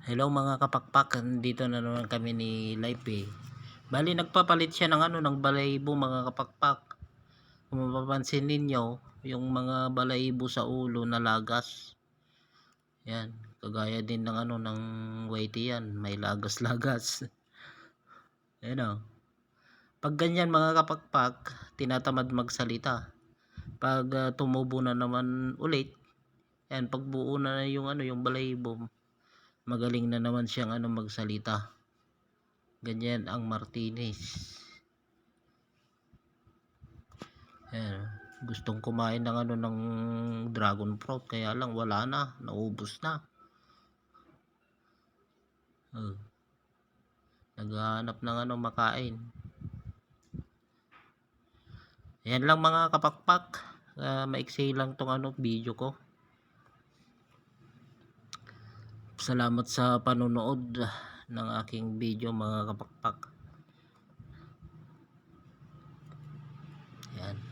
Hello mga kapakpak, dito na naman kami ni Life eh. Bali nagpapalit siya ng ano ng balayibo mga kapakpak. Kung mapapansin ninyo, yung mga balayibo sa ulo na lagas. Yan, kagaya din ng ano ng whitey yan, may lagas-lagas. Ayan o. Pag ganyan mga kapakpak, tinatamad magsalita. Pag ah, tumubo na naman ulit, yan, pag buo na yung ano, yung balayibo, magaling na naman siyang ano magsalita. Ganyan ang Martinez. Ayan. Gustong kumain ng ano ng dragon fruit kaya lang wala na, naubos na. Oh. Naghahanap ng ano makain. Ayan lang mga kapakpak. Ah, maiksi lang tong ano video ko. Salamat sa panonood ng aking video mga kapakpak. Yan.